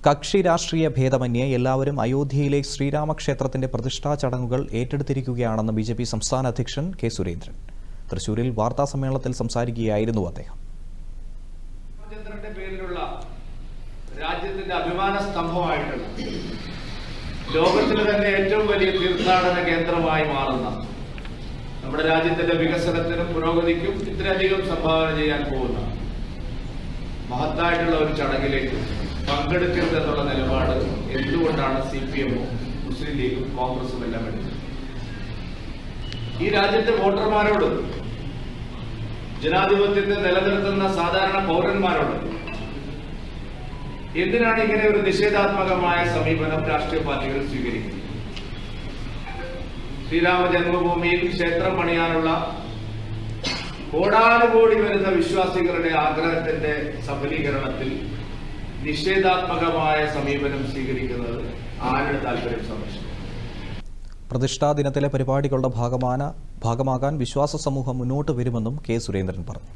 കക്ഷി രാഷ്ട്രീയ ഭേദമന്യേ എല്ലാവരും അയോധ്യയിലെ ശ്രീരാമക്ഷേത്രത്തിന്റെ പ്രതിഷ്ഠാ ചടങ്ങുകൾ ഏറ്റെടുത്തിരിക്കുകയാണെന്ന് ബി ജെ പി സംസ്ഥാന അധ്യക്ഷൻ കെ സുരേന്ദ്രൻ. തൃശൂരിൽ വാർത്താ സമ്മേളനത്തിൽ സംസാരിക്കുകയായിരുന്നു അദ്ദേഹം. രാജ്യത്തിന്റെ അഭിമാന സ്തംഭമായിട്ടുള്ള ലോകത്തിലെ തന്നെ ഏറ്റവും വലിയ തീർത്ഥാടന കേന്ദ്രമായി മാറുന്ന നമ്മുടെ രാജ്യത്തിന്റെ വികസനത്തിനും പുരോഗതിക്കും ഇത്രയധികം സംഭാവന ചെയ്യാൻ പോകുന്ന മഹത്തായിട്ടുള്ള ഒരു ചടങ്ങിലേക്ക് പങ്കെടുക്കരുത് എന്നുള്ള നിലപാട് എന്തുകൊണ്ടാണ് സി പി എമ്മും മുസ്ലിം ലീഗും കോൺഗ്രസും എല്ലാം എടുത്തത്? ഈ രാജ്യത്തെ വോട്ടർമാരോട് ജനാധിപത്യത്തെ നിലനിർത്തുന്ന സാധാരണ പൗരന്മാരോട് എന്തിനാണ് ഇങ്ങനെ ഒരു നിഷേധാത്മകമായ സമീപനം രാഷ്ട്രീയ പാർട്ടികൾ സ്വീകരിക്കുന്നത്? ശ്രീരാമ ജന്മഭൂമിയിൽ ക്ഷേത്രം പണിയാനുള്ള കോടാനുകോടി വരുന്ന വിശ്വാസികളുടെ ആഗ്രഹത്തിന്റെ സഫലീകരണത്തിൽ നിഷേധാത്മകമായ സമീപനം സ്വീകരിക്കുന്നത് ആരുടെ താല്പര്യം സംരക്ഷിക്കും പ്രതിഷ്ഠാ ദിനത്തിലെ പരിപാടികളുടെ ഭാഗമാകാൻ വിശ്വാസ സമൂഹം മുന്നോട്ട് വരുമെന്നും കെ സുരേന്ദ്രൻ പറഞ്ഞു.